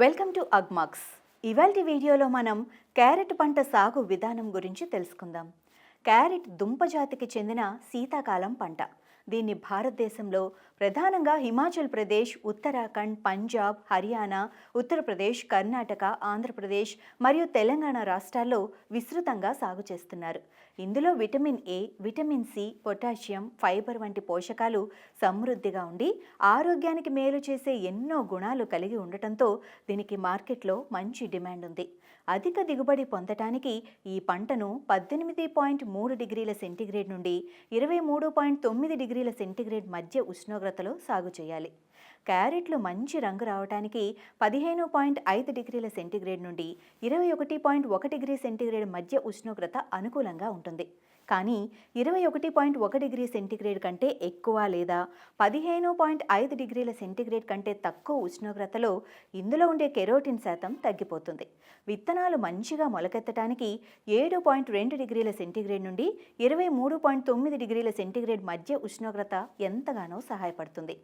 Welcome to Agmax. ఇవాల్టి వీడియోలో మనం క్యారెట్ పంట సాగు విధానం గురించి తెలుసుకుందాం. క్యారెట్ దుంప జాతికి చెందిన శీతాకాలం పంట. దీన్ని భారతదేశంలో ప్రధానంగా హిమాచల్ ప్రదేశ్ ఉత్తరాఖండ్ పంజాబ్ హర్యానా ఉత్తరప్రదేశ్ కర్ణాటక ఆంధ్రప్రదేశ్ మరియు తెలంగాణ రాష్ట్రాల్లో విస్తృతంగా సాగు చేస్తున్నారు. ఇందులో vitamin A vitamin C potassium fibre వంటి పోషకాలు సమృద్ధిగా ఉండి ఆరోగ్యానికి మేలు చేసే ఎన్నో గుణాలు కలిగి ఉండటంతో దీనికి మార్కెట్లో మంచి డిమాండ్ ఉంది. అధిక దిగుబడి పొందటానికి ఈ పంటను పద్దెనిమిది పాయింట్ మూడు డిగ్రీల సెంటీగ్రేడ్ నుండి ఇరవై మూడు పాయింట్ తొమ్మిది డిగ్రీ డిగ్రీల సెంటీగ్రేడ్ మధ్య ఉష్ణోగ్రతలో సాగు చేయాలి. క్యారెట్లు మంచి రంగు రావడానికి పదిహేను పాయింట్ ఐదు డిగ్రీల సెంటీగ్రేడ్ నుండి ఇరవై ఒకటి పాయింట్ ఒక డిగ్రీ సెంటీగ్రేడ్ మధ్య ఉష్ణోగ్రత అనుకూలంగా ఉంటుంది. కానీ ఇరవై ఒకటి పాయింట్ ఒక డిగ్రీ సెంటీగ్రేడ్ కంటే ఎక్కువ లేదా పదిహేను పాయింట్ ఐదు డిగ్రీల సెంటీగ్రేడ్ కంటే తక్కువ ఉష్ణోగ్రతలో ఇందులో ఉండే కెరోటిన్ శాతం తగ్గిపోతుంది. విత్తనాలు మంచిగా మొలకెత్తడానికి ఏడు పాయింట్ రెండు డిగ్రీల సెంటీగ్రేడ్ నుండి ఇరవై మూడు పాయింట్ తొమ్మిది డిగ్రీల సెంటీగ్రేడ్ మధ్య ఉష్ణోగ్రత ఎంతగానో సహాయపడుతుంది.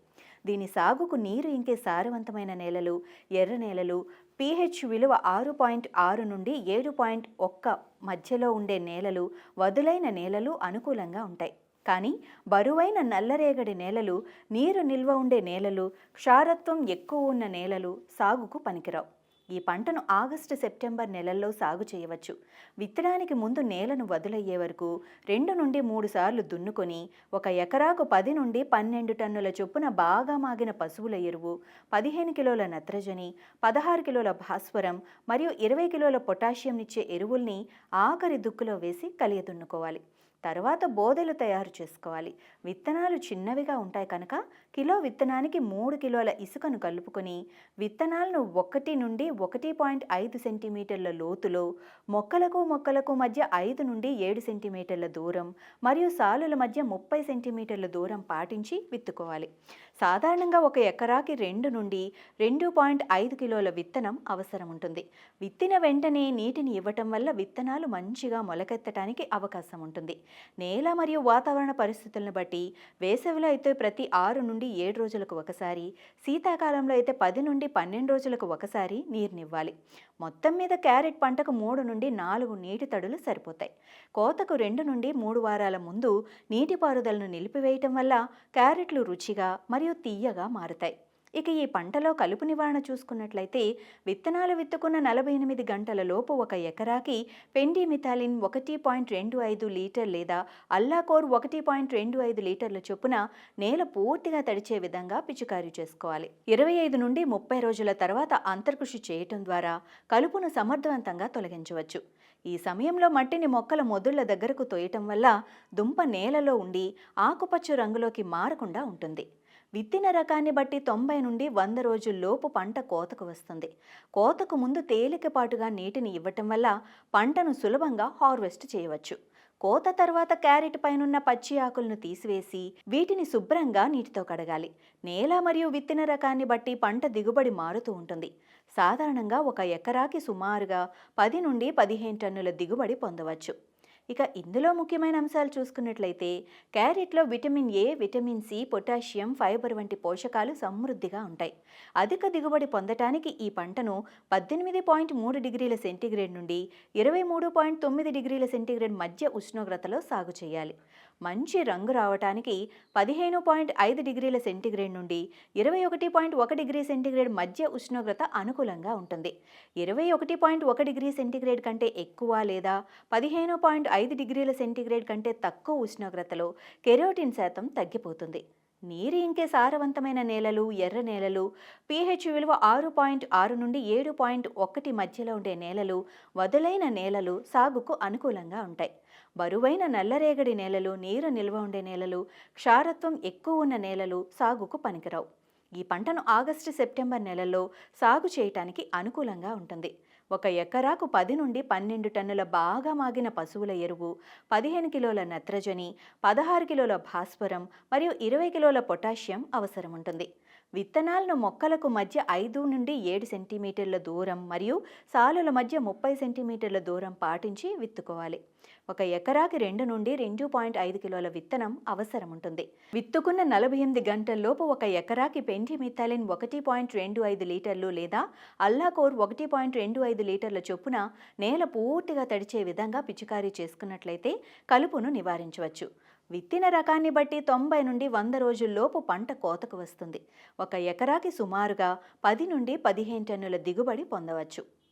దీని సాగుకు నీరు ఇంకే సారవంతమైన నేలలు ఎర్ర నేలలు పీహెచ్ విలువ ఆరు పాయింట్ ఆరు నుండి ఏడు పాయింట్ ఒక్క మధ్యలో ఉండే నేలలు వదులైన నేలలు అనుకూలంగా ఉంటాయి. కానీ బరువైన నల్లరేగడి నేలలు నీరు నిల్వ ఉండే నేలలు క్షారత్వం ఎక్కువ ఉన్న నేలలు సాగుకు పనికిరావు. ఈ పంటను ఆగస్టు సెప్టెంబర్ నెలల్లో సాగు చేయవచ్చు. విత్తడానికి ముందు నేలను వదులయ్యే వరకు రెండు నుండి మూడు సార్లు దున్నుకొని ఒక ఎకరాకు పది నుండి పన్నెండు టన్నుల చొప్పున బాగా మాగిన పశువుల ఎరువు పదిహేను కిలోల నత్రజని పదహారు కిలోల భాస్వరం మరియు ఇరవై కిలోల పొటాషియం ఇచ్చే ఎరువుల్ని ఆఖరి దుక్కులో వేసి కలియదున్నుకోవాలి. తర్వాత బోదెలు తయారు చేసుకోవాలి. విత్తనాలు చిన్నవిగా ఉంటాయి కనుక కిలో విత్తనానికి మూడు కిలోల ఇసుకను కలుపుకొని విత్తనాలను ఒకటి నుండి ఒకటి పాయింట్ ఐదు సెంటీమీటర్ల లోతులో మొక్కలకు మొక్కలకు మధ్య ఐదు నుండి ఏడు సెంటీమీటర్ల దూరం మరియు సాలుల మధ్య ముప్పై సెంటీమీటర్ల దూరం పాటించి విత్తుకోవాలి. సాధారణంగా ఒక ఎకరాకి రెండు నుండి రెండు పాయింట్ ఐదు కిలోల విత్తనం అవసరం ఉంటుంది. విత్తిన వెంటనే నీటిని ఇవ్వటం వల్ల విత్తనాలు మంచిగా మొలకెత్తడానికి అవకాశం ఉంటుంది. నేల మరియు వాతావరణ పరిస్థితులను బట్టి వేసవిలో అయితే ప్రతి ఆరు నుండి ఏడు రోజులకు ఒకసారి శీతాకాలంలో అయితే పది నుండి పన్నెండు రోజులకు ఒకసారి నీరునివ్వాలి. మొత్తం మీద క్యారెట్ పంటకు మూడు నుండి నాలుగు నీటి తడులు సరిపోతాయి. కోతకు రెండు నుండి మూడు వారాల ముందు నీటిపారుదలను నిలిపివేయటం వల్ల క్యారెట్లు రుచిగా మరియు తీయగా మారుతాయి. ఇక ఈ పంటలో కలుపు నివారణ చూసుకున్నట్లయితే విత్తనాలు విత్తుకున్న నలభై ఎనిమిది గంటల లోపు ఒక ఎకరాకి పెండిమిథాలిన్ ఒకటి పాయింట్ రెండు ఐదు లీటర్ లేదా అల్లాకోర్ ఒకటి పాయింట్ రెండు ఐదు లీటర్ల చొప్పున నేల పూర్తిగా తడిచే విధంగా పిచికారీ చేసుకోవాలి. ఇరవై ఐదు నుండి ముప్పై రోజుల తర్వాత అంతర్కృషి చేయటం ద్వారా కలుపును సమర్థవంతంగా తొలగించవచ్చు. ఈ సమయంలో మట్టిని మొక్కల మొదుళ్ళ దగ్గరకు తోయటం వల్ల దుంప నేలలో ఉండి ఆకుపచ్చ రంగులోకి మారకుండా ఉంటుంది. విత్తిన రకాన్ని బట్టి తొంభై నుండి వంద రోజుల్లోపు పంట కోతకు వస్తుంది. కోతకు ముందు తేలికపాటుగా నీటిని ఇవ్వటం వల్ల పంటను సులభంగా హార్వెస్ట్ చేయవచ్చు. కోత తర్వాత క్యారెట్ పైనున్న పచ్చి ఆకులను తీసివేసి వీటిని శుభ్రంగా నీటితో కడగాలి. నేల మరియు విత్తిన రకాన్ని బట్టి పంట దిగుబడి మారుతూ ఉంటుంది. సాధారణంగా ఒక ఎకరాకి సుమారుగా పది నుండి పదిహేను టన్నుల దిగుబడి పొందవచ్చు. ఇక ఇందులో ముఖ్యమైన అంశాలు చూసుకున్నట్లయితే క్యారెట్లో vitamin A vitamin C potassium fibre వంటి పోషకాలు సమృద్ధిగా ఉంటాయి. అధిక దిగుబడి పొందటానికి ఈ పంటను పద్దెనిమిది పాయింట్ మూడు డిగ్రీల సెంటీగ్రేడ్ నుండి ఇరవై మూడు పాయింట్ తొమ్మిది డిగ్రీల సెంటీగ్రేడ్ మధ్య ఉష్ణోగ్రతలో సాగు చేయాలి. మంచి రంగు రావటానికి పదిహేను పాయింట్ ఐదు డిగ్రీల సెంటీగ్రేడ్ నుండి ఇరవై ఒకటి పాయింట్ ఒక డిగ్రీ సెంటీగ్రేడ్ మధ్య ఉష్ణోగ్రత అనుకూలంగా ఉంటుంది. ఇరవై ఒకటి పాయింట్ ఒక డిగ్రీ సెంటీగ్రేడ్ కంటే ఎక్కువ లేదా పదిహేను పాయింట్ ఐదు డిగ్రీల సెంటీగ్రేడ్ కంటే తక్కువ ఉష్ణోగ్రతలో కెరోటిన్ శాతం తగ్గిపోతుంది. నీరు ఇంకే సారవంతమైన నేలలు ఎర్ర నేలలు పీహెచ్ విలువ ఆరు పాయింట్ ఆరు నుండి ఏడు పాయింట్ ఒకటి మధ్యలో ఉండే నేలలు వదులైన నేలలు సాగుకు అనుకూలంగా ఉంటాయి. బరువైన నల్లరేగడి నేలలు నీరు నిల్వ ఉండే నేలలు క్షారత్వం ఎక్కువ ఉన్న నేలలు సాగుకు పనికిరావు. ఈ పంటను ఆగస్టు సెప్టెంబర్ నెలల్లో సాగు చేయటానికి అనుకూలంగా ఉంటుంది. ఒక ఎకరాకు పది నుండి పన్నెండు టన్నుల బాగా మాగిన పశువుల ఎరువు పదిహేను కిలోల నత్రజని పదహారు కిలోల భాస్వరం మరియు ఇరవై కిలోల పొటాషియం అవసరం ఉంటుంది విత్తనాలను మొక్కలకు మధ్య ఐదు నుండి ఏడు సెంటీమీటర్ల దూరం మరియు సాలుల మధ్య ముప్పై సెంటీమీటర్ల దూరం పాటించి విత్తుకోవాలి. ఒక ఎకరాకి రెండు నుండి రెండు పాయింట్ ఐదు కిలోల విత్తనం అవసరం ఉంటుంది విత్తుకున్న నలభై ఎనిమిది గంటల్లోపు ఒక ఎకరాకి పెంటిమిథాలిన్ ఒకటి పాయింట్ రెండు ఐదు లీటర్లు లేదా అల్లాకోర్ ఒకటి పాయింట్ రెండు ఐదు లీటర్ల చొప్పున నేల పూర్తిగా తడిచే విధంగా పిచికారీ చేసుకున్నట్లయితే కలుపును నివారించవచ్చు. విత్తిన రకాన్ని బట్టి తొంభై నుండి వంద రోజుల్లోపు పంట కోతకు వస్తుంది. ఒక ఎకరాకి సుమారుగా పది నుండి పదిహేను టన్నుల దిగుబడి పొందవచ్చు.